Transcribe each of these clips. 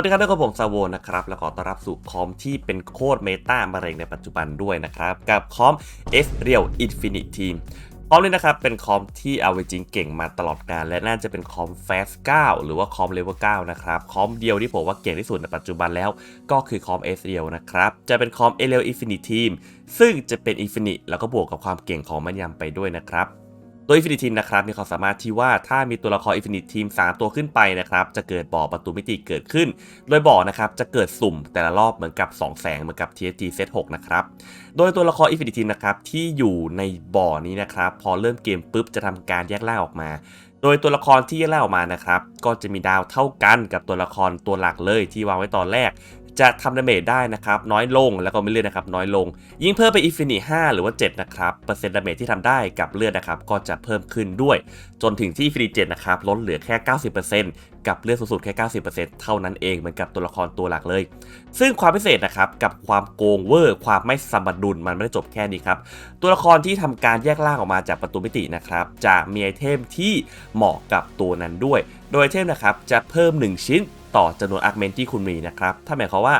วัสดีครับทุกคนผมซาโวนะครับ แล้วขอต้อนรับสู่คอมที่เป็นโคตรเมตามะเร็งในปัจจุบันด้วยนะครับ กับคอม S Real Infinite Team คอมนี้นะครับ เป็นคอมที่เอาไว้จริงเก่งมาตลอดกาลและน่าจะเป็นคอม Fast 9หรือว่าคอม Level 9นะครับ คอมเดียวที่ผมว่าเก่งที่สุดในปัจจุบันแล้ว ก็คือคอม S Real นะครับ จะเป็นคอม S Real Infinite Team ซึ่งจะเป็น Infinite แล้วก็บวกกับความเก่งของมันยำไปด้วยนะครับ ตัว Infinite Team นะครับมีความสามารถที่ว่าถ้ามีตัวละคร Infinite Team 3ตัวขึ้นไปนะครับจะเกิดบ่อประตูมิติเกิดขึ้น โดยบ่อนะครับจะเกิดสุ่มแต่ละรอบเหมือนกับ 2 แสงเหมือนกับ TFT Set 6นะครับโดยตัวละคร Infinite Team นะครับที่อยู่ในบ่อนี้นะครับพอเริ่มเกมปุ๊บจะทำการแยกล่าออกมา โดยตัวละครที่แยกล่าออกมานะครับก็จะมีดาวเท่ากันกับตัวละครตัวหลักเลยที่วางไว้ตอนแรก จะทำดาเมจได้นะครับน้อยลงแล้วก็ไม่เลือนนะครับน้อยลง ยิ่งเพิ่มไปอินฟินิต5หรือว่า 7 นะครับเปอร์เซ็นต์ดาเมจที่ทำได้กับเลือดนะครับก็จะเพิ่มขึ้นด้วย จนถึงที่อินฟินิต7นะครับลดเหลือแค่ 90%กับเลือดสูงสุดแค่ 90%เท่านั้นเองเหมือนกับตัวละครตัวหลักเลย ซึ่งความพิเศษนะครับกับความโกงเวอร์ความไม่สมดุลมันไม่ได้จบแค่นี้ครับตัวละครที่ทำการแยกล่างออกมาจากประตูมิตินะครับจะมีไอเทมที่เหมาะกับตัวนั้นด้วย โดยไอเทมนะครับจะเพิ่ม 1 ชิ้น ต่อจำนวนอาร์เมนที่คุณมีนะครับ ถ้าหมายความว่า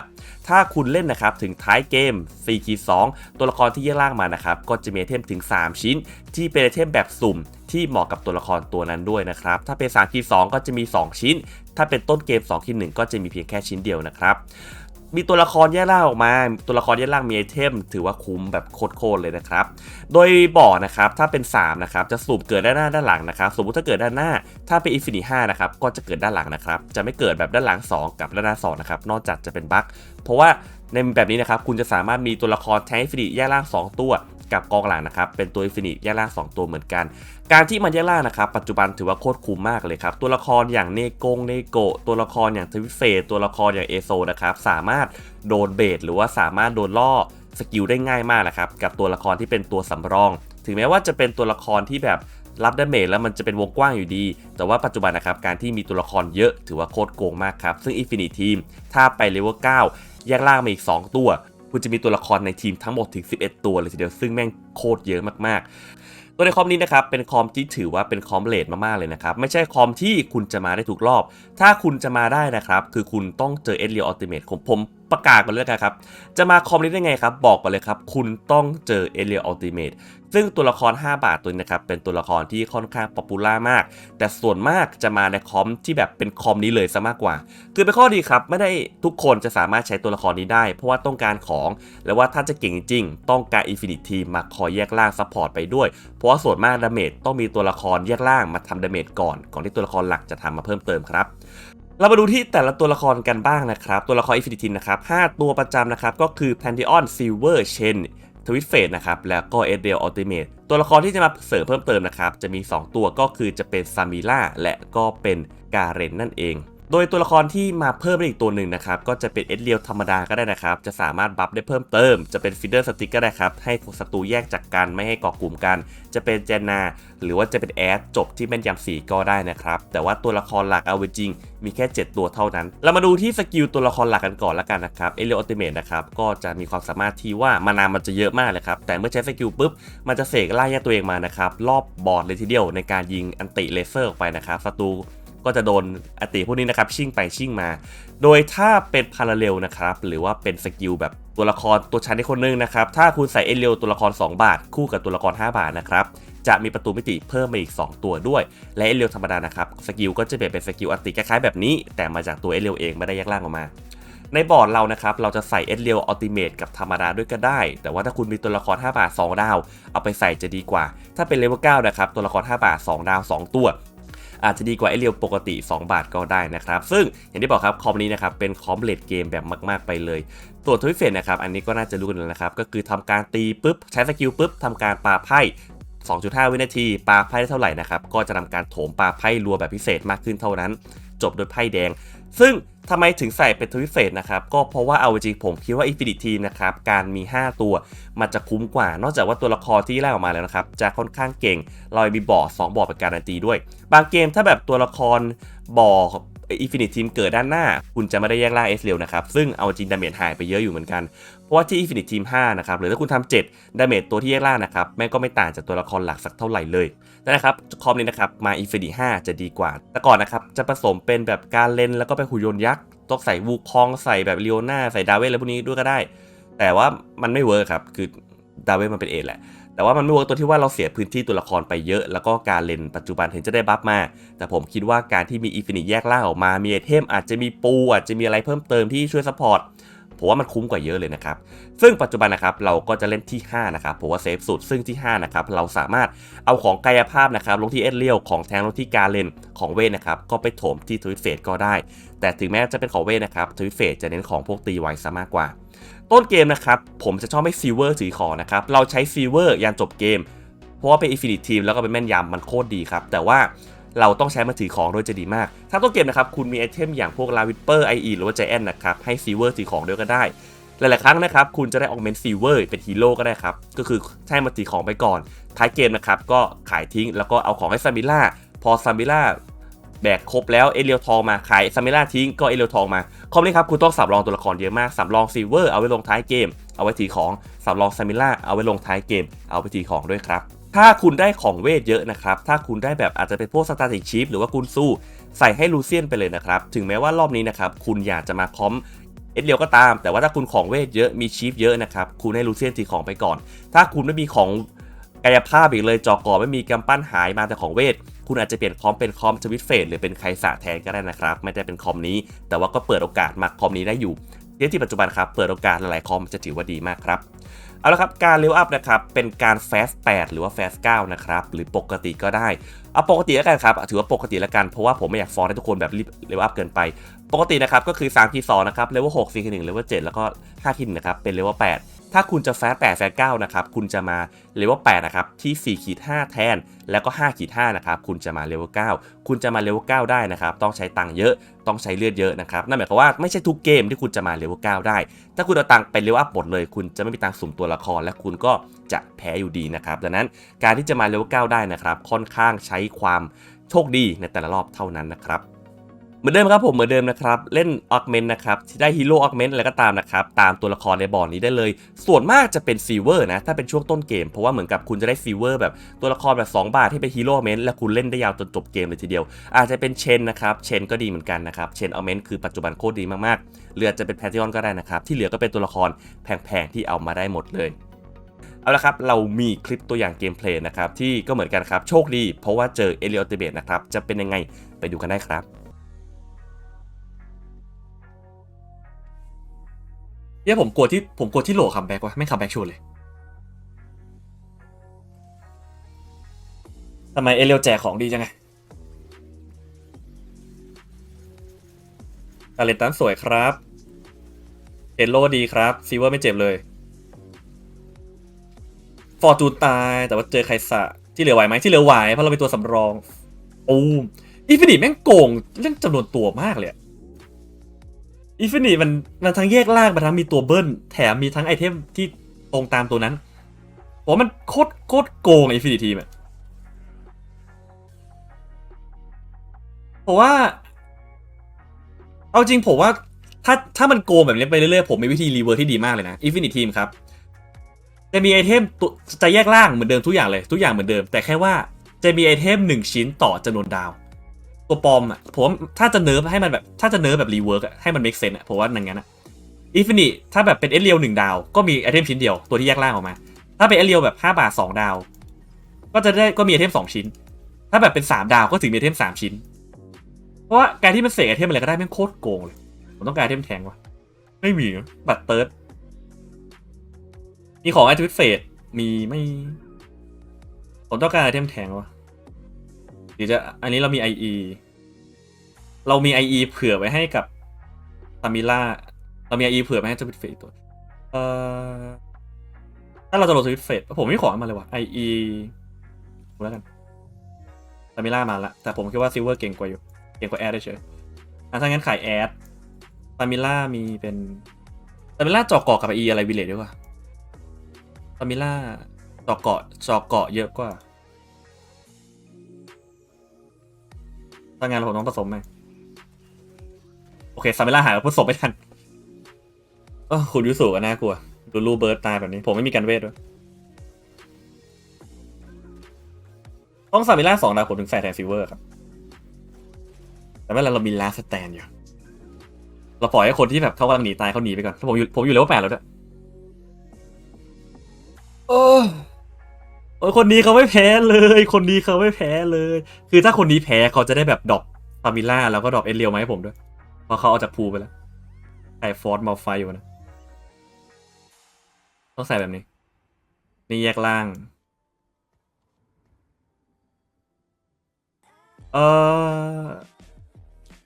ถ้าคุณเล่นนะครับถึงท้ายเกม4คี2ตัวละครที่แยกล่างมานะครับ ก็จะมีไอเทมถึง 3 ชิ้น ที่เป็นไอเทมแบบสุ่มที่เหมาะกับตัวละครตัวนั้นด้วยนะครับ ถ้าเป็น3คี2ก็จะมี 2 ชิ้น ถ้าเป็นต้นเกม2คี1ก็จะมีเพียงแค่ชิ้นเดียวนะครับ มีตัวละครแยกล่างออกมา ตัวละครแยกล่างมีไอเทม ถือว่าคุ้มแบบโคตรๆเลยนะครับ โดยบ่อนะครับถ้าเป็น3นะครับจะสูบเกิดด้านหน้าด้านหลังนะครับ สมมติถ้าเกิดด้านหน้า ถ้าเป็นอินฟินิ5นะครับก็จะเกิดด้านหลังนะครับ จะไม่เกิดแบบด้านหลัง 2 กับด้านหน้า2นะครับนอกจากจะเป็นบั๊กเพราะว่า ในแบบนี้นะครับคุณจะสามารถมีตัวละครแทงอินฟินิแยกล่าง 2 ตัวกับกองหลังนะครับเป็นตัวอินฟินิแยกล่าง 2 ตัวเหมือนกัน การที่มันแยกล่างนะครับปัจจุบันถือว่าโคตรคุ้มมากเลยครับ ตัวละครอย่างเนโกงเนโกตัวละครอย่างทวิเฟสตัวละครอย่างเอโซนะครับสามารถโดนเบสหรือว่าสามารถโดนล่อสกิลได้ง่ายมากนะครับกับตัวละครที่เป็นตัวสำรอง ถึงแม้ว่าจะเป็นตัวละครที่แบบรับดาเมจแล้วมันจะเป็นวงกว้างอยู่ดี แต่ว่าปัจจุบันนะครับการที่มีตัวละครเยอะถือว่าโคตรโกงมากครับ ซึ่ง Infinity Team ถ้าไปเลเวล9 แยกล่างมาอีก 2 ตัว คุณจะมีตัวละครในทีมทั้งหมดถึง 11 ตัวเลยทีเดียวซึ่งแม่งโคตรเยอะมากๆ ตัวในคอมนี้นะครับเป็นคอมที่ถือว่าเป็นคอมเลดมากๆเลยนะครับ ไม่ใช่คอมที่คุณจะมาได้ทุกรอบ ถ้าคุณจะมาได้นะครับ คือคุณต้องเจอเอ็ดเรียลอัลติเมทของผม ประกาศกันเลยกันครับ จะมาคอมนี้ได้ไงครับ บอกกันเลยครับ คุณต้องเจอเอ r รียลอัลติเมทซึ่งตัวละคร 5 บาทตัวนี้นะครับ เป็นตัวละครที่ค่อนข้างป๊อปปูล่ามาก แต่ส่วนมากจะมาในคอมที่แบบเป็นคอมนี้เลยซะมากกว่า คือเป็นข้อดีครับ ไม่ได้ทุกคนจะสามารถใช้ตัวละครนี้ได้ เพราะว่าต้องการของ และว่าถ้าจะเก่งจริง ต้องการ Infinite Team มาคอยแยกล่างซัพพอร์ตไปด้วย เพราะว่าส่วนมากดาเมจต้องมีตัวละครแยกล่างมาทำดาเมจก่อน ก่อนที่ตัวละครหลักจะทำมาเพิ่มเติมครับ เรามาดูที่แต่ละตัวละครกันบ้างนะครับ ตัวละครอินฟินิตินะครับ 5 ตัวประจำนะครับ ก็คือ Pantheon Silver Chen ทวิตเฟสนะครับ แล้วก็เอเดลอัลติเมทตัวละครที่จะมาเสริมเพิ่มเติมนะครับ จะมี 2 ตัวก็คือจะเป็นซามิล่าและก็เป็นกาเรนนั่นเอง โดยตัวละครที่มาเพิ่มได้อีกตัวหนึ่งนะครับ ก็จะเป็นเอ็ดเรียลธรรมดาก็ได้นะครับ จะสามารถบัฟได้เพิ่มเติม จะเป็นฟิดเดอร์สติกก็ได้ครับ ให้ศัตรูแยกจากกันไม่ให้เกาะกลุ่มกัน จะเป็นเจนนา หรือว่าจะเป็นแอดจบที่แม่นยำสีก็ได้นะครับ แต่ว่าตัวละครหลักเอาไว้จริง มีแค่ 7 ตัวเท่านั้น เรามาดูที่สกิลตัวละครหลักกันก่อนละกันนะครับ เอเรียลอัลติเมทนะครับ ก็จะมีความสามารถที่ว่ามานามันจะเยอะมากเลยครับ แต่เมื่อใช้สกิลปุ๊บ มันจะเสกไล่ยตัวเองมานะครับ รอบบอร์ดเลยทีเดียวในการยิงอันติเลเซอร์ออกไปนะครับ ศัตรู ก็จะโดนอติพวกนี้นะครับชิ่งไปชิ่งมา โดยถ้าเป็นพาราเรลนะครับหรือว่าเป็นสกิลแบบตัวละครตัวชั้นในคนหนึงนะครับถ้าคุณใส่เอเรียลตัวละคร 2 บาท คู่กับตัวละคร 5 บาทนะครับจะมีประตูมิติเพิ่มมาอีก 2 ตัวด้วย และเอเรียลธรรมดานะครับสกิลก็จะเปลี่ยนเป็นสกิลอติคล้ายๆแบบนี้ แต่มาจากตัวเอเรียลเองไม่ได้แยกล่างออกมาในบอร์ดเรานะครับ เราจะใส่เอเรียลอัลติเมทกับธรรมดาด้วยก็ได้ แต่ว่าถ้าคุณมีตัวละคร 5 บาท 2 ดาว เอาไปใส่จะดีกว่า ถ้าเป็นเลเวล9นะครับ ตัวละคร 5 บาท 2 ดาว 2 ตัว อาจจะดีกว่าไอเรียวปกติ 2 บาทก็ได้นะครับ ซึ่งอย่างที่บอกครับคอมนี้นะครับเป็นคอมเลดเกมแบบมากๆไปเลยตัวทวิเฟนนะครับอันนี้ก็น่าจะรู้กันแล้วนะครับก็คือทำการตีปุ๊บใช้สกิลปุ๊บทำการปาไพ่2.5 วินาทีปาไพ่ได้เท่าไหร่นะครับก็จะทำการโถมปาไพ่รัวแบบพิเศษมากขึ้นเท่านั้น จบโดยไพ่แดง ซึ่งทำไมถึงใส่เป็นทวิเฟสนะครับ ก็เพราะว่าเอาจริงผมคิดว่า Infinity Team นะครับ การมี 5 ตัวมันจะคุ้มกว่า นอกจากว่าตัวละครที่แรกออกมาแล้วนะครับ จะค่อนข้างเก่ง เรามีบอร์ด2บอร์ดเป็นการันตีด้วย บางเกมถ้าแบบตัวละครบอร์ด Infinite Team เกิดด้านหน้า คุณจะไม่ได้แยกล่างเอสเรียวนะครับ ซึ่งเอาจริงดาเมจหายไปเยอะอยู่เหมือนกัน ราะว่าที่ Infinite Team 5นะครับหรือถ้าคุณทำ7ดาเมจตัวที่แยกล่างนะครับแม่งก็ไม่ต่างจากตัวละครหลักสักเท่าไหร่เลยนะครับคอมนี้นะครับมา Infinity 5จะดีกว่า แต่ก่อนนะครับจะผสมเป็นแบบการเล่นแล้วก็ไปหุ่นยนต์ยักษ์ต้องใส่วูคองใส่แบบเลียวนาใส่ดาเวอะไรพวกนี้ด้วยก็ได้ แต่ว่ามันไม่เวิร์คครับคือดาเวมันเป็นเอแหละแต่ว่ามันไม่เวิร์กตัวที่ว่าเราเสียพื้นที่ตัวละครไปเยอะ แล้วก็การเล่นปัจจุบันถึงจะได้บัฟมา แต่ผมคิดว่าการที่มีอินฟินิตแยกล่างออกมา มีไอเทมอาจจะมีปูอาจจะมีอะไรเพิ่มเติมที่ช่วยซัพพอร์ต ผมว่ามันคุ้มกว่าเยอะเลยนะครับ ซึ่งปัจจุบันนะครับเราก็จะเล่นที่ 5 นะครับผมว่าเซฟสุด ซึ่งที่ 5 นะครับเราสามารถเอาของกายภาพนะครับลงที่เอเรียลของแทงลงที่การเลนของเวทนะครับก็ไปโถมที่ทวิตเฟสก็ได้ แต่ถึงแม้จะเป็นของเวทนะครับทวิตเฟสจะเน้นของพวกตีไวซะมากกว่า ต้นเกมนะครับผมจะชอบให้ซีเวอร์ถือของนะครับเราใช้ซีเวอร์ยันจบเกม เพราะว่าเป็นอินฟินิตทีมแล้วก็เป็นแม่นยำมันโคตรดีครับแต่ว่า เราต้องใช้มาถือของด้วยจะดีมาก ถ้าต้นเกมนะครับคุณมีไอเทมอย่างพวกลาวิปเปอร์ไอเอหรือว่าใจแอนนะครับให้ซีเวอร์ถือของด้วยก็ได้ หลาย ๆ ครั้งนะครับคุณจะได้ออกเมนซีเวอร์เป็นฮีโร่ก็ได้ครับ ก็คือใช้มาถือของไปก่อน ท้ายเกมนะครับก็ขายทิ้งแล้วก็เอาของให้ซามิล่าพอซามิล่าแบกครบแล้วเอเรียลทองมาขายซามิล่าทิ้งก็เอเรียลทองมาคอมนี้ครับคุณต้องสำรองตัวละครเยอะมากสำรองซีเวอร์เอาไว้ลงท้ายเกม เอาไว้ถือของสำรองซามิล่าเอาไว้ลงท้ายเกม เอาไปถือของด้วยครับ ถ้าคุณได้ของเวทเยอะนะครับ ถ้าคุณได้แบบอาจจะเป็นพวกสตาร์ติกชิปหรือว่ากุนสู้ใส่ให้ลูเซียนไปเลยนะครับ ถึงแม้ว่ารอบนี้นะครับคุณอยากจะมาคอมเอ็ดเดียวก็ตาม แต่ว่าถ้าคุณของเวทเยอะมีชีฟเยอะนะครับ คุณให้ลูเซียนถือของไปก่อน ถ้าคุณไม่มีของกายภาพอีกเลยจอกอไม่มีกำปั้นหายมาแต่ของเวท คุณอาจจะเปลี่ยนคอมเป็นคอมสวิตเฟสหรือเป็นไคสะแทนก็ได้นะครับ ไม่ได้เป็นคอมนี้ แต่ว่าก็เปิดโอกาสมาคอมนี้ได้อยู่เทียที่ปัจจุบันครับเปิดโอกาสหลายๆคอมจะถือว่าดีมากครับ เอาละครับการเลเวลอัพนะครับเป็นการ fast 8หรือว่า fast 9นะครับหรือปกติก็ได้เอาปกติแล้วกันครับถือว่าปกติแล้วกันเพราะว่าผมไม่อยากฟอร์ให้ทุกคนแบบรีบเลเวลอัพเกินไป ปกตินะครับก็คือ3คี2นะครับเลเวล6 4คี1เลเวล7แล้วก็5คี1นะครับเป็นเลเวล8 ถ้าคุณจะ fast 8 fast 9นะครับ คุณจะมาเลเวล8นะครับ ที่4ขีด5แทน แล้วก็5ขีด5นะครับ คุณจะมาเลเวล9คุณจะมาเลเวล9ได้นะครับ ต้องใช้ตังค์เยอะ ต้องใช้เลือดเยอะนะครับ นั่นหมายความว่าไม่ใช่ทุกเกมที่คุณจะมาเลเวล9ได้ ถ้าคุณเอาตังค์ไปเลเวลอัพหมดเลย คุณจะไม่มีตังค์สุ่มตัวละคร และคุณก็จะแพ้อยู่ดีนะครับ ดังนั้นการที่จะมาเลเวล9ได้นะครับ ค่อนข้างใช้ความโชคดีในแต่ละรอบเท่านั้นนะครับ เหมือนเดิมครับผมเหมือนเดิมนะครับเล่นออกเมนนะครับที่ได้ฮีโร่ออกเมนอะไรก็ตามนะครับตามตัวละครในบอร์ดนี้ได้เลย ส่วนมากจะเป็นซีเวอร์นะถ้าเป็นช่วงต้นเกม เพราะว่าเหมือนกับคุณจะได้ซีเวอร์แบบตัวละครแบบ 2 บาทที่เป็นฮีโร่เมนและคุณเล่นได้ยาวจนจบเกมเลยทีเดียว อาจจะเป็นเชนนะครับเชนก็ดีเหมือนกันนะครับเชนเอาเมนคือปัจจุบันโคตรดีมากๆเหลือจะเป็นแพท h อ o นก็ได้นะครับที่เหลือก็เป็นตัวละครแพงๆที่เอามาได้หมดเลยเอาละครับ เรามีคลิปตัวอย่างเกมเพลย์นะครับ ที่ก็เหมือนกันครับ โชคดี เพราะว่าเจอเอลียลเตเบตนะครับ จะเป็นยังไงไปดูกันได้ครับ เนี่ยผมกลัวที่ผมกลัวที่โหลคัมแบ็กว่ะไม่คัมแบ็กชัวร์เลยทำไมเอเรียวแจกของดีจังไงอาเลนตันสวยครับเอโลดีครับซีเวอร์ไม่เจ็บเลย ฟอร์จูนตายแต่ว่าเจอไคสะที่เหลือไหวไหมที่เหลือไหวเพราะเราเป็นตัวสำรองโอ้อีฟินิแม่งโกงเรื่องจำนวนตัวมากเลยอะ อินฟินิตมันมันทั้งแยกล่างมันทั้งมีตัวเบิ้ลแถมมีทั้งไอเทมที่ตรงตามตัวนั้นผมมันโคตรโคตรโกงอินฟินิทีมอะผมว่า เอาจริงผมว่าถ้าถ้ามันโกงแบบนี้ไปเรื่อยๆผมมีวิธีรีเวิร์สที่ดีมากเลยนะอินฟินิทีมครับ จะมีไอเทมตัวจะแยกล่างเหมือนเดิมทุกอย่างเลย ทุกอย่างเหมือนเดิม แต่แค่ว่าจะมีไอเทมหนึ่งชิ้นต่อจำนวนดาว ตัวปลอมอะผมว่าถ้าจะเนิร์ฟให้มันแบบถ้าจะเนิร์ฟแบบรีเวิร์กอะให้มัน make sense อะผมว่าอย่างนั้นอะอินฟินิตถ้าแบบเป็นเอเรียลหนึ่งดาว ก็มีไอเทมชิ้นเดียวตัวที่แยกล่างออกมา ถ้าเป็นเอเรียลแบบ 5 บาท 2 ดาว ก็จะได้ก็มีไอเทม 2 ชิ้น ถ้าแบบเป็น 3 ดาวก็ถึงมีไอเทม 3 ชิ้น เพราะว่าการที่มันเสกไอเทมอะไรก็ได้แม่งโคตรโกงเลย ผมต้องการไอเทมแทงวะไม่มีบัตรเติร์ดมีของไอเทวิเฟสมีไม่ผมต้องการไอเทมแทงวะ เดี๋ยวจะอันนี้เรามี IE เรามี IE เผื่อไว้ให้กับซามิล่าเรามี IE เผื่อไว้ให้ทวิตเฟสตัวเอ่อถ้าเราจะโหลดทวิตเฟสผมไม่ขอมาเลยว่ะ IE ดูแล้วกันซามิล่ามาละแต่ผมคิดว่าซิลเวอร์เก่งกว่าอยู่เก่งกว่าแอดได้เฉยอะถ้างั้นขายแอดซามิล่ามีเป็นซามิล่าจอกเกาะกับ IE อะไรวิเลตด้วยว่ะซามิล่าจอกเกาะจอกเกาะเยอะกว่า ถ้างานผมต้องผสมไหมโอเคซาเมล่าหายแล้วผสมไม่ทันเออคุณยูสุก็น่ากลัว ดูรูเบิร์ตตายแบบนี้ ผมไม่มีการเวทด้วย ต้องซาเมล่าสองดาวผมถึงใส่แทนซิเวอร์ครับ แต่เมื่อไรเรามีลาสแตนอยู่ เราปล่อยให้คนที่แบบเขากำลังหนีตายเขาหนีไปก่อนผมอยู่ผมอยู่เลเวลแปดแล้วด้วยโอ้ โอ้ยคนนี้เขาไม่แพ้เลย คนนี้เขาไม่แพ้เลย คือถ้าคนนี้แพ้เขาจะได้แบบดรอปฟามิล่าแล้วก็ดรอปเอเรียวมาให้ผมด้วย เพราะเขาเอาจากพูไปแล้วใส่ฟอร์สมาไฟอยู่นะ ต้องใส่แบบนี้ นี่แยกล่าง เออ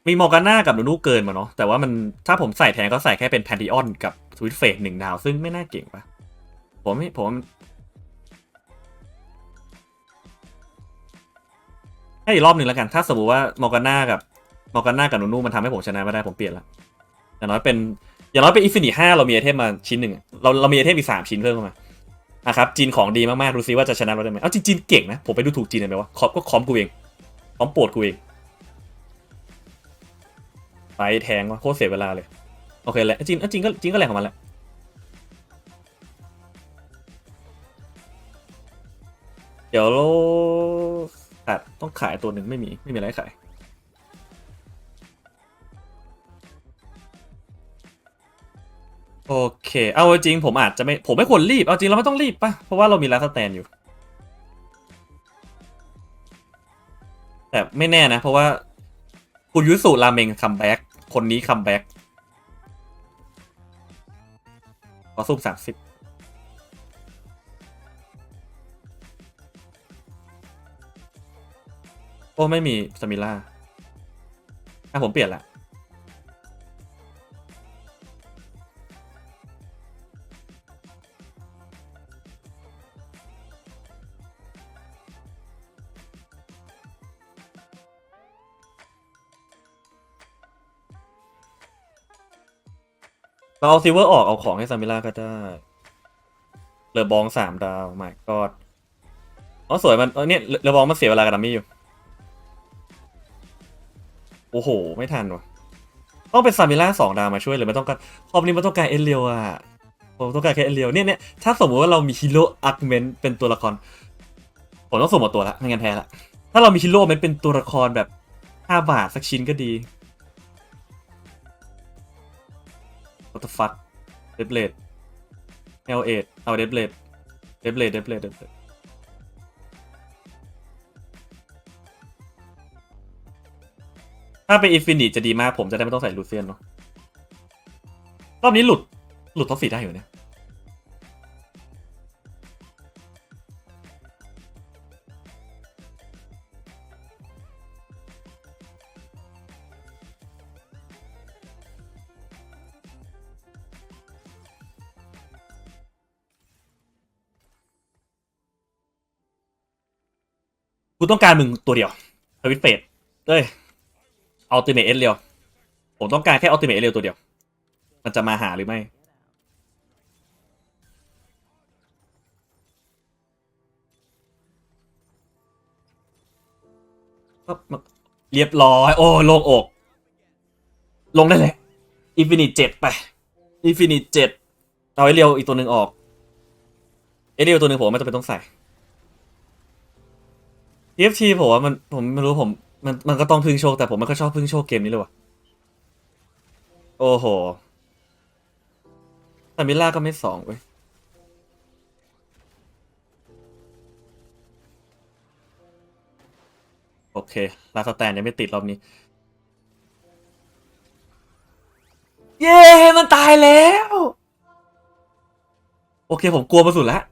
มีมอร์กาน่ากับนูนูเกินมาเนาะ แต่ว่ามันถ้าผมใส่แทนก็ใส่แค่เป็นแพนดิออนกับสวิตเฟสหนึ่งดาว ซึ่งไม่น่าเก่งปะผมไม่ผม ให้อีกรอบหนึ่งแล้วกัน ถ้าสมมติว่ามอร์กาน่ากับมอร์กาน่ากับนูนูมันทำให้ผมชนะไม่ได้ผมเปลี่ยนละอย่างน้อยเป็นอย่างน้อยเป็นอินฟินิห้าเรามีไอเทมมาชิ้นหนึ่งเราเรามีไอเทมอีกสามชิ้นเพิ่มเข้ามานะครับจีนของดีมากๆดูซิว่าจะชนะเราได้ไหมเอาจริงจีนเก่งนะผมไปดูถูกจีนเลยไหมวะคอมก็คอมกูเองคอมปวดกูเองไปแทงวะโคตรเสียเวลาเลยโอเคแหละจริงจริงก็จริงก็แหลกของมันแหละเดี๋ยวเรา ขาดต้องขายตัวหนึ่งไม่มี ไม่มีอะไรขายโอเค เอาจริงผมอาจจะไม่ ผมไม่ควรรีบ เอาจริงเราไม่ต้องรีบปะเพราะว่าเรามีลาสแตนอยู่ แต่ไม่แน่นะ เพราะว่าคุณยุสุราเมงคัมแบ็กคนนี้คัมแบ็กขอสุ่มสามสิบ โอ้ไม่มีสมิล่าอะผมเปลี่ยนละเราเอาซิเวอร์ออกเอาของให้ซามิล่าก็ได้เรือบองสามดาวไม่ก็อ๋อสวยมันเออเนี่ยเรือบองมันเสียเวลากับดัมมี่อยู่ โอ้โห ไม่ทันวะต้องเป็นซามิล่าสองดาวมาช่วยเลยไม่ต้องการคอมนี้มันต้องการเอเลียวอะผมต้องการแค่เอเลียวเนี่ยเนี่ยถ้าสมมติว่าเรามีฮีโร่อาร์เมนเป็นตัวละครผมต้องส่งหมดตัวละไม่งั้นแพ้ละถ้าเรามีฮีโร่มันเป็นตัวละครแบบห้าบาทสักชิ้นก็ดี What the fuck เดบเลดเอาเดบเลดเดบเลดเดบเลดเดบเลด ถ้าเป็นอินฟินิตจะดีมากผมจะได้ไม่ต้องใส่ลูเซียนเนาะรอบนี้หลุดหลุดท็อปสี่ได้อยู่เนี่ยกูต้องการมึงตัวเดียวทวิตเฟดเอ้ย อัลติเมทเอสเรียวผมต้องการแค่อัลติเมทเอสเรียวตัวเดียว มันจะมาหาหรือไม่ก็เรียบร้อย โอ้ลงอก ลงได้เลยอินฟินิตเจ็ดไปอินฟินิตเจ็ดเอาไอเรียวอีกตัวหนึ่งออก เอเรียวตัวหนึ่งผมไม่จำเป็นต้องใส่ TFT ผมว่ามันผมไม่รู้ผม มันมันก็ต้องพึ่งโชคแต่ผมไม่ค่อยชอบพึ่งโชคเกมนี้เลยว่ะ โอ้โหแต่มิลล่าก็ไม่สองเว้ยโอเค ลาสแตนยังไม่ติดรอบนี้ เย้ มันตายแล้ว โอเค ผมกลัวมาสุดแล้ว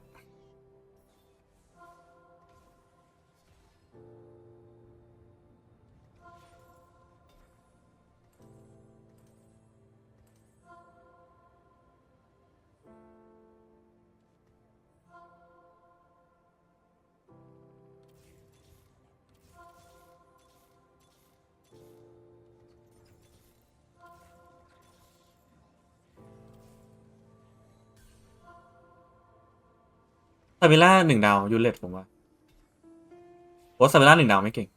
ซามิล่าหนึ่งดาวยูเลตผมว่าโอ้ซามิล่าหนึ่งดาวไม่เก่ง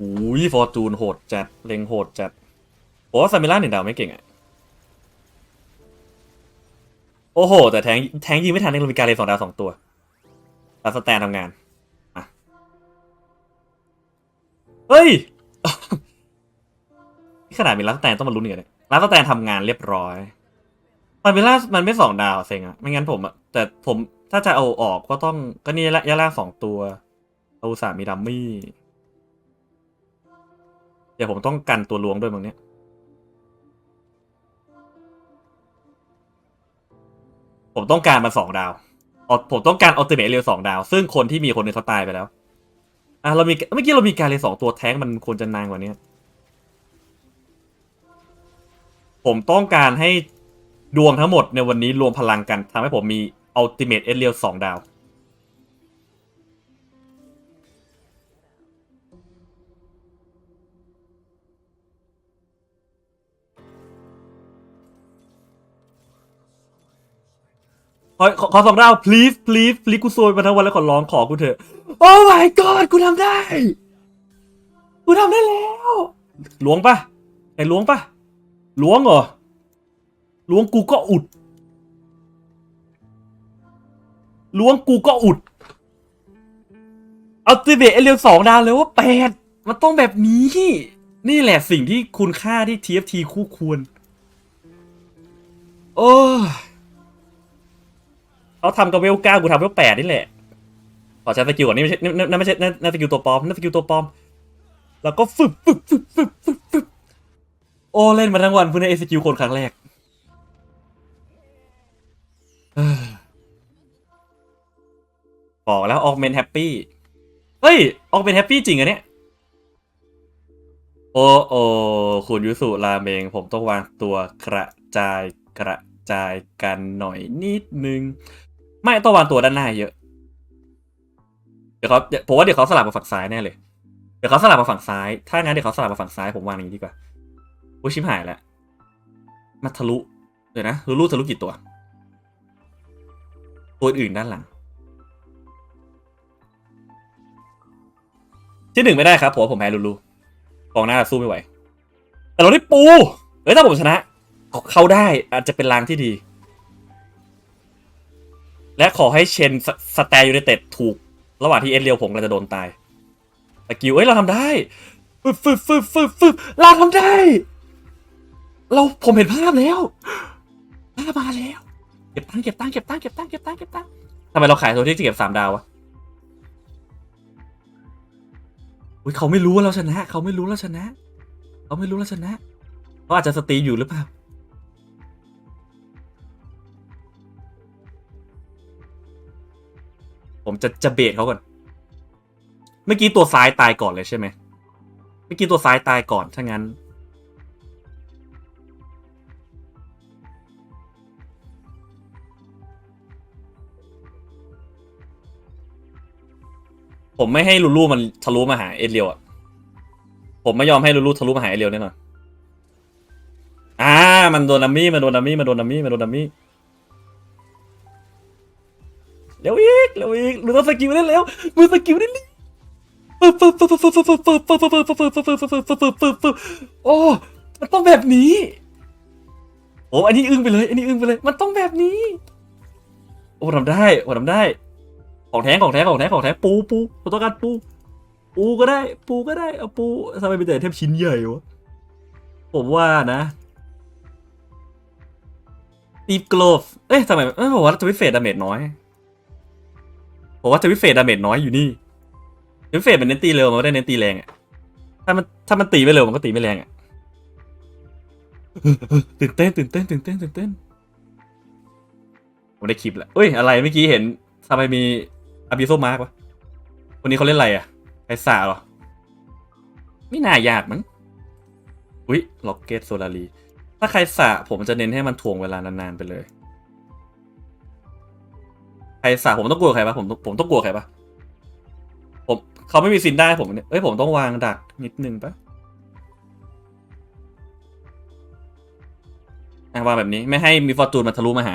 อุ้ยฟอร์จูนโหดจัดเล็งโหดจัดโอ้ซามิล่าหนึ่งดาวไม่เก่งอะโอ้โห แต่แทงแทงยิงไม่ทันในเรามีการเลนสองดาวสองตัวลาสแตนทำงานอะเฮ้ย นี่ขนาดมีลัสแตนต้องมาลุ้นกันเลยลัสแตนทำงานเรียบร้อย มันเป็นล่ามันไม่สองดาวเซ็งอะไม่งั้นผมอะแต่ผมถ้าจะเอาออกก็ต้องก็นี่ละยาล่าสองตัวเอาสาห์มีดัมมี่เดี๋ยวผมต้องกันตัวล้วงด้วยมึงเนี้ยผมต้องการมาสองดาวอผมต้องการอัลติเมทเรียวสองดาว ซึ่งคนที่มีคนนึงเขาตายไปแล้ว อะเรามีเมื่อกี้เรามีการเลยสองตัวแท้งมันควรจะนานกว่านี้ ผมต้องการให้ดวงทั้งหมดในวันนี้รวมพลังกันทำให้ผมมีอัลติเมทเอเรียลสองดาวขอขอขอสองดาว please please please กูซวยมาทั้งวันแล้วขอร้องขอกูเถอะ โอ้ my god กูทำได้ กูทำได้แล้ว หลวงปะไอ้ล้วงปะ ล้วงเหรอล้วงกูก็อุดล้วงกูก็อุดเอาติเบตเอเรียลสองดาวเลยว่าแปดมันต้องแบบนี้ นี่แหละสิ่งที่คุณค่าที่ TFT คู่ควร โอ้เขาทำกับเวลเก้ากูทำเวลแปดนี่แหละ ขอใช้สกิลก่อนนี่ไม่ใช่นั่นไม่ใช่นั่นสกิลตัวปลอมนั่นสกิลตัวปลอม แล้วก็ฟึบฟึบฟึบฟึบฟึบฟึบ โอ้เล่นมาทั้งวันเพื่อในเอสกิลคนครั้งแรกเอ้อบอกแล้วออกเมนแฮปปี้ เฮ้ย ออกเมนแฮปปี้จริงอะเนี่ย โอ้โอคุณยุสุราเมง ผมต้องวางตัวกระจายกระจายกันหน่อยนิดนึง ไม่ต้องวางตัวด้านหน้าเยอะ เดี๋ยวเขาเดี๋ยวผมว่าเดี๋ยวเขาสลับมาฝั่งซ้ายแน่เลย เดี๋ยวเขาสลับมาฝั่งซ้าย ถ้างั้นเดี๋ยวเขาสลับมาฝั่งซ้ายผมวางอย่างนี้ดีกว่า โอ้ยชิบหายแล้วมาทะลุเดี๋ยวนะลูลูทะลุกี่ตัว ตัวอื่นด้านหลัง ที่หนึ่งไม่ได้ครับผมผมแพ้ลูลูกองหน้าสู้ไม่ไหว แต่เราได้ปู เฮ้ยถ้าผมชนะก็เข้าได้อาจจะเป็นรางที่ดี และขอให้เชนสแตยูไนเต็ดถูก ระหว่างที่เอสเรียวผมกำลังจะโดนตายตะกิวเอ้ยเราทำได้ฟึบฟึบฟึบฟึบฟึบเราทำได้ เราผมเห็นภาพแล้วภาพมาแล้ว เก็บตังค์เก็บตังค์เก็บตังค์เก็บตังค์เก็บตังค์เก็บตังค์ทำไมเราขายตัวที่จะเก็บสามดาววะอุ้ยเขาไม่รู้ว่าเราชนะ เขาไม่รู้เราชนะ เขาไม่รู้เราชนะเขาอาจจะสตรีอยู่หรือเปล่าผมจะจะเบรกเขาก่อน เมื่อกี้ตัวซ้ายตายก่อนเลยใช่ไหม เมื่อกี้ตัวซ้ายตายก่อน ถ้างั้น ผมไม่ให้ลูลูมันทะลุมาหาเอเรียวอะ ผมไม่ยอมให้ลูลูทะลุมาหาเอเรียวแน่นอนอ่า มันโดนนัมมี่ มันโดนนัมมี่ มันโดนนัมมี่ มันโดนนัมมี่ เร็วอีก เร็วอีกมึงต้องสกิลได้แล้วมึงสกิลได้เลยโอ้มันต้องแบบนี้ โอ้ อันนี้อึ้งไปเลย อันนี้อึ้งไปเลย มันต้องแบบนี้ โอ้ทำได้ โอ้ทำได้ ของแท้ของแท้ของแท้ของแท้ปูปูผมต้องการปู ปูก็ได้ ปูก็ได้เอาปูทำไมเป็นแต่เทพชิ้นใหญ่วะผมว่านะตีกลฟเอ๊ะทำไมเอ้ยผมว่าจะวิเศษดาเมจน้อยผมว่าทวิตเฟสดาเมจน้อยอยู่นี่ทวิตเฟสมันเน้นตีเร็วมันไม่ได้เน้นตีแรงอะถ้ามันถ้ามันตีไม่เร็วมันก็ตีไม่แรงอะตื่นเต้นตื่นเต้นตื่นเต้นตื่นเต้นผมได้คลิปแล้วเอ้ยอะไรเมื่อกี้เห็นทำไมมี อาบิโซมาร์กวะคนนี้เขาเล่นอะไรอะไคสาเหรอ ไม่น่ายากมั้งอุ้ยล็อกเก็ตโซลารีถ้าใครสะผมจะเน้นให้มันถ่วงเวลานานๆไปเลย ใครสาผมต้องกลัวใครปะผมต้องผมต้องกลัวใครปะผมเขาไม่มีซินได้ผมเนี่ยเอ้ยผมต้องวางดักนิดนึงปะอะวางแบบนี้ไม่ให้มีฟอร์จูนมาทะลุมาหา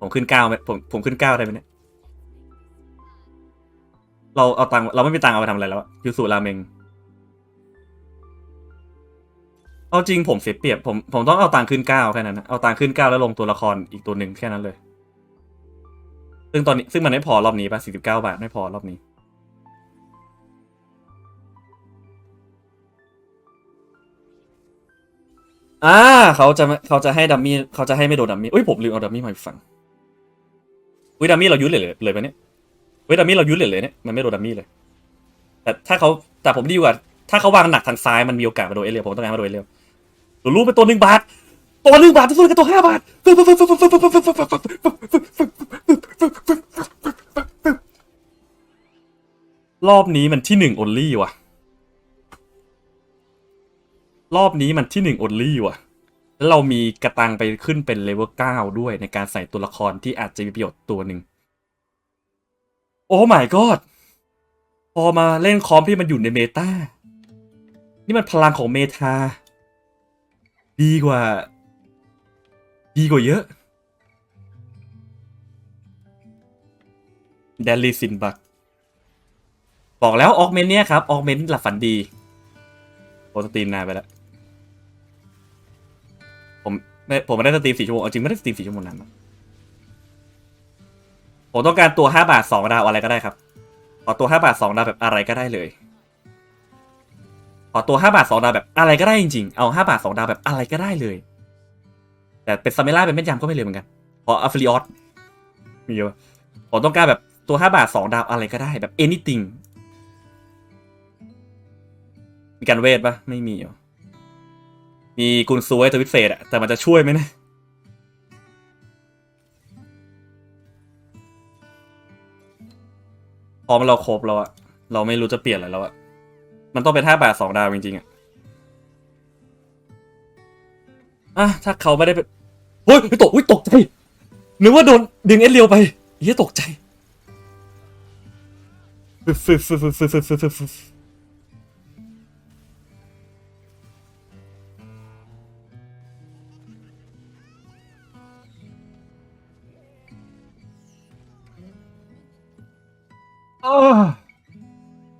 ผมขึ้นเก้าไหมผมผมขึ้นเก้าได้ไหมเนี่ยเราเอาตังค์เราไม่มีตังค์เอาไปทำอะไรแล้วอะยูสุราเมงเอาจริงผมเสียเปรียบผมผมต้องเอาตังค์ขึ้นเก้าแค่นั้นนะเอาตังค์ขึ้นเก้าแล้วลงตัวละครอีกตัวหนึ่งแค่นั้นเลย ซึ่งตอนนี้ซึ่งมันไม่พอรอบนี้ป่ะสี่สิบเก้าบาทไม่พอรอบนี้ อ่าเขาจะเขาจะให้ดัมมี่เขาจะให้ไม่โดนดัมมี่อุ้ยผมลืมเอาดัมมี่มาฟัง อุ้ยดัมมี่เรายุดเลยเลยเลยปเนี่ยอุ้ยดัมมี่เรายุดเลยเลยเนี่ยมันไม่โดนดัมมี่เลย แต่ถ้าเขาแต่ผมดีกว่า ถ้าเขาวางหนักทางซ้ายมันมีโอกาสมาโดนเอเรียผมต้องการมาโดนเอเรียตัวรู้เป็นตัวหนึ่งบาทตัวหนึ่งบาทจะสู้กับตัวห้าบาทรอบนี้มันที่หนึ่งโอลี่ว่ะ รอบนี้มันที่หนึ่งโอลี่ว่ะ แล้วเรามีกระตังไปขึ้นเป็นเลเวลเก้าด้วยในการใส่ตัวละครที่อาจจะมีประโยชน์ตัวหนึ่ง โอ้ my god พอมาเล่นคอมที่มันอยู่ในเมตา นี่มันพลังของเมทาดีกว่า ดีกว่าเยอะเดลิซินบัก บอกแล้วออกเมนเนี่ยครับ ออกเมนหลับฝันดีโปรสตรีมนานไปแล้ว ไม่ผมไม่ได้สตรีมสี่ชั่วโมงเอาจริงไม่ได้สตรีมสี่ชั่วโมงนานผมต้องการตัวห้าบาทสองดาวอะไรก็ได้ครับ ขอตัวห้าบาทสองดาวแบบอะไรก็ได้เลย ขอตัวห้าบาทสองดาวแบบอะไรก็ได้จริงๆ เอาห้าบาทสองดาวแบบอะไรก็ได้เลย แต่เป็นซาเมล่าเป็นแม่นยำก็ไม่เลยเหมือนกัน ขออัฟลิออสมีเยอะผมต้องการแบบตัวห้าบาทสองดาวอะไรก็ได้แบบ anything มีการเวทปะไม่มีเหรอ มีกุนซูไว้ตัวพิเศษอะแต่มันจะช่วยไหมนะพร้อมเราครบแล้วอะเราไม่รู้จะเปลี่ยนอะไรแล้วอะมันต้องเป็นห้าบาทสองดาวจริงๆอะอะถ้าเขาไม่ได้เป็นเฮ้ยตกเฮ้ยตกใจนึกว่าโดนดึงเอ็ดเรียวไปเฮ้ยตกใจฟึฟฟึฟฟึฟฟึฟฟึฟ 啊。